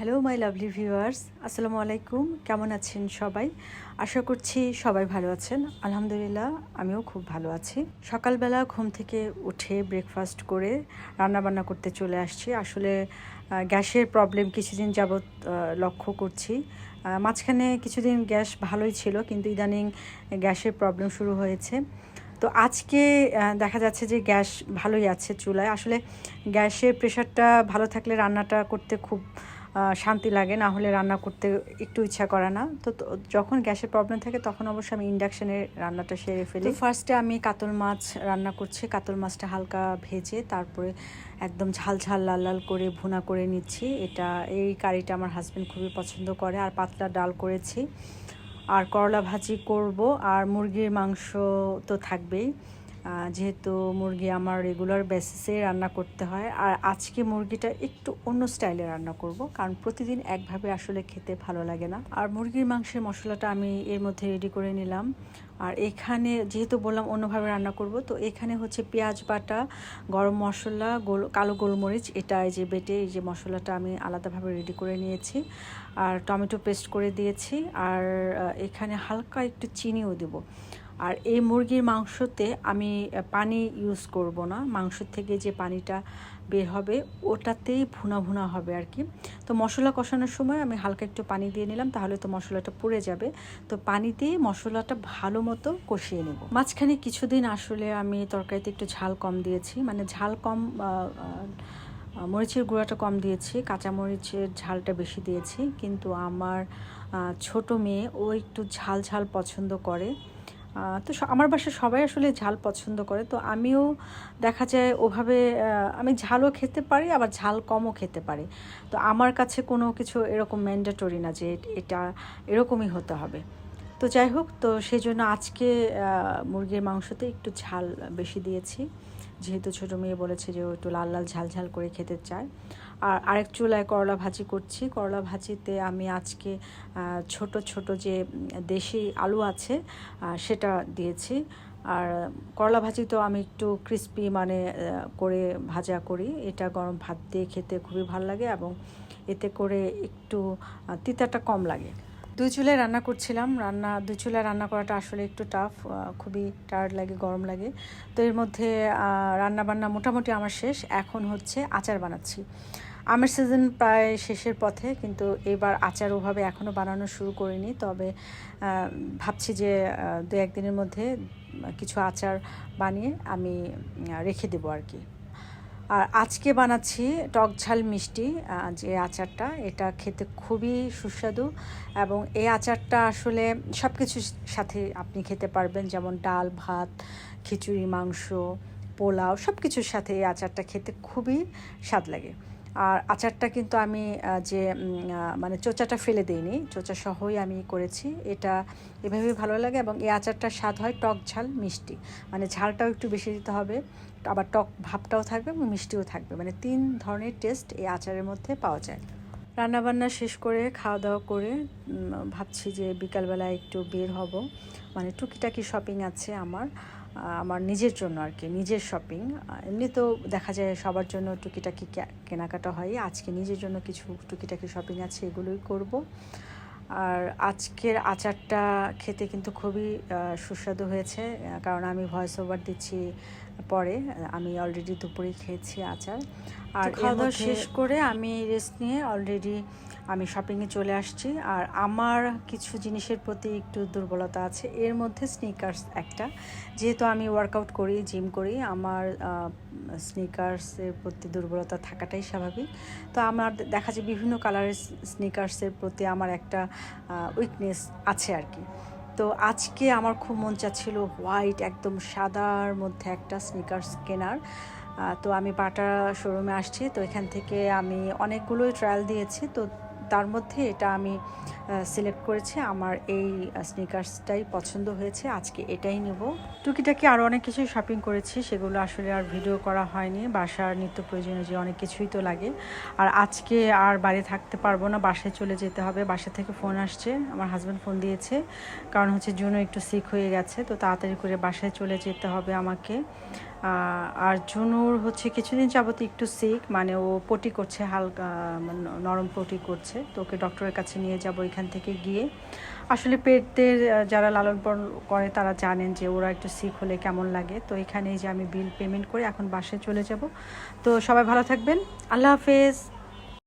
Hello my lovely viewers আসসালামু আলাইকুম কেমন আছেন সবাই? আশা করছি সবাই ভালো আছেন। আলহামদুলিল্লাহ, আমিও খুব ভালো আছি। সকালবেলা ঘুম থেকে উঠে ব্রেকফাস্ট করে রান্না বান্না করতে চলে আসছি। আসলে গ্যাসের প্রবলেম কিছুদিন যাবৎ লক্ষ্য করছি। মাঝখানে কিছুদিন গ্যাস ভালোই ছিল, কিন্তু ইদানিং গ্যাসের প্রবলেম শুরু হয়েছে। তো আজকে দেখা যাচ্ছে যে গ্যাস ভালোই আছে চুলায়। আসলে গ্যাসের প্রেশারটা ভালো থাকলে রান্নাটা করতে খুব শান্তি লাগে না হলে রান্না করতে একটু ইচ্ছা করে না। তো যখন গ্যাসের প্রবলেম থাকে তখন অবশ্য আমি ইন্ডাকশনে রান্নাটা সেরে ফেলি। ফার্স্টে আমি কাতল মাছ রান্না করছি। কাতল মাছটা হালকা ভেজে তারপরে একদম ঝাল ঝাল লাল লাল করে ভুনা করে নিচ্ছি। এটা এই কারিটা আমার হাজব্যান্ড খুবই পছন্দ করে। আর পাতলা ডাল করেছি। আর করলা ভাজি করব। আর মুরগির মাংস তো থাকবেই। যেহেতু মুরগি আমার রেগুলার বেসিসে রান্না করতে হয়, আর আজকে মুরগিটা একটু অন্য স্টাইলে রান্না করব, কারণ প্রতিদিন একভাবে আসলে খেতে ভালো লাগে না। আর মুরগির মাংসের মশলাটা আমি এর মধ্যে রেডি করে নিলাম। আর এখানে যেহেতু বললাম অন্যভাবে রান্না করব, তো এখানে হচ্ছে পেঁয়াজ বাটা, গরম মশলা, গোল, কালো গোলমরিচ, এটা এই যে বেটে এই যে মশলাটা আমি আলাদাভাবে রেডি করে নিয়েছি। আর টমেটো পেস্ট করে দিয়েছি। আর এখানে হালকা একটু চিনিও দেবো। আর এই মুরগির মাংসতে আমি পানি ইউজ করব না। মাংস থেকে যে পানিটা বের হবে, ওটাতেই ভুনা ভুনা হবে আর কি। তো মশলা কষানোর সময় আমি হালকা একটু পানি দিয়ে নিলাম, তাহলে তো মশলাটা পুড়ে যাবে। তো পানি দিয়ে মশলাটা ভালো মতো কষিয়ে নেব। মাঝখানে কিছুদিন আসলে আমি তরকারিতে একটু ঝাল কম দিয়েছি। মানে ঝাল কম মরিচের গুঁড়াটা কম দিয়েছি কাঁচা মরিচের ঝালটা বেশি দিয়েছি। কিন্তু আমার ছোট মেয়ে, ও একটু ঝাল ঝাল পছন্দ করে। তো আমার বাসায় সবাই আসলে ঝাল পছন্দ করে, তো আমিও দেখা যায় ওভাবে আমি ঝালও খেতে পারি, আবার ঝাল কমও খেতে পারি। তো আমার কাছে কোনো কিছু এরকম ম্যান্ডেটরি না যে এটা এরকমই হতে হবে। তো যাই হোক, তো সেই জন্য আজকে মুরগির মাংসতে একটু ঝাল বেশি দিয়েছি। যেহেতু ছোটো মেয়ে বলেছে যে ও একটু লাল লাল ঝাল ঝাল করে খেতে চায়। আর আরেক চুলায় করলা ভাজি করছি। করলা ভাজিতে আমি আজকে ছোট ছোট যে দেশি আলু আছে সেটা দিয়েছি। আর করলা ভাজি তো আমি একটু ক্রিস্পি মানে করে ভাজা করি। এটা গরম ভাত দিয়ে খেতে খুবই ভালো লাগে এবং এতে করে একটু তিতাটা কম লাগে। দুই চুলায় রান্না করছিলাম। রান্না, দুই চুলায় রান্না করাটা আসলে একটু টাফ খুবই টায়ার্ড লাগে, গরম লাগে। তো এর মধ্যে রান্না বান্না মোটামুটি আমার শেষ। এখন হচ্ছে আচার বানাচ্ছি। আমের সিজন প্রায় শেষের পথে, কিন্তু এবার আচার ওভাবে এখনও বানানো শুরু করিনি। তবে ভাবছি যে দু একদিনের মধ্যে কিছু আচার বানিয়ে আমি রেখে দেবো আর কি। আর আজকে বানাচ্ছি টক ঝাল মিষ্টি যে আচারটা। এটা খেতে খুবই সুস্বাদু এবং এই আচারটা আসলে সব কিছুর সাথে আপনি খেতে পারবেন, যেমন ডাল, ভাত, খিচুড়ি, মাংস, পোলাও সব কিছুর সাথে এই আচারটা খেতে খুবই স্বাদ লাগে। আর আচারটা কিন্তু আমি যে মানে চোচাটা ফেলে দিইনি, চোচা সহই আমি করেছি। এটা এভাবেই ভালো লাগে এবং এই আচারটার স্বাদ হয় টক ঝাল মিষ্টি। মানে ঝালটাও একটু বেশি দিতে হবে, আবার টক ভাবটাও থাকবে এবং মিষ্টিও থাকবে। মানে তিন ধরনের টেস্ট এই আচারের মধ্যে পাওয়া যায়। রান্নাবান্না শেষ করে খাওয়া দাওয়া করে ভাবছি যে বিকালবেলা একটু বের হব। মানে টুকিটাকি শপিং আছে আমার। আমার নিজের জন্য আর কি, নিজের শপিং এমনি তো দেখা যায় সবার জন্য টুকিটাকি কেনাকাটা হয়। আজকে নিজের জন্য কিছু টুকিটাকি শপিং আছে, এগুলোই করব। আর আজকের আচারটা খেতে কিন্তু খুবই সুস্বাদু হয়েছে কারণ আমি ভয়েস ওভার দিচ্ছি পরে আমি অলরেডি দুপুরে খেয়েছি আচার। আর খাওয়া দাওয়া শেষ করে আমি রেস্ট নিয়ে অলরেডি আমি শপিংয়ে চলে আসছি। আর আমার কিছু জিনিসের প্রতি একটু দুর্বলতা আছে। এর মধ্যে স্নিকার্স একটা। যেহেতু আমি ওয়ার্কআউট করি জিম করি আমার স্নিকার্সের প্রতি দুর্বলতা থাকাটাই স্বাভাবিক। তো আমার দেখা যায় বিভিন্ন কালারের স্নিকার্সের প্রতি আমার একটা উইকনেস আছে আর কি। তো আজকে আমার খুব মন চাচ্ছিল হোয়াইট একদম সাদার মধ্যে একটা স্নিকার্স কেনার। তো আমি পাটা শোরুমে আসছি, তো এখান থেকে আমি অনেকগুলোই ট্রায়াল দিয়েছি, তো তার মধ্যে এটা আমি সিলেক্ট করেছে। আমার এই স্নিকার্সটাই পছন্দ হয়েছে। আজকে এটাই নেব। টুকিটাকি আরও অনেক কিছু শপিং করেছি। সেগুলো আসলে আর ভিডিও করা হয়নি। বাসার নিত্য প্রয়োজনীয় যে অনেক কিছুই তো লাগে। আর আজকে আর বাড়ি থাকতে পারব না। বাসায় চলে যেতে হবে। বাসা থেকে ফোন আসছে। আমার হাজব্যান্ড ফোন দিয়েছে। কারণ হচ্ছে জুনো একটু সিক হয়ে গেছে। তো তাড়াতাড়ি করে বাসায় চলে যেতে হবে আমাকে। আর জুনুর হচ্ছে কিছুদিন যাবত একটু সিক মানে ও পটি করছে, হালকা নরম পটি করছে। তো ওকে ডক্টরের কাছে নিয়ে যাব। এখান থেকে গিয়ে। আসলে পেটদের যারা লালন পালন করে তারা জানেন যে ওরা একটু সিক হলে কেমন লাগে। তো এখানেই যে আমি বিল পেমেন্ট করে এখন বাসে চলে যাব। তো সবাই ভালো থাকবেন। আল্লাহ হাফেজ।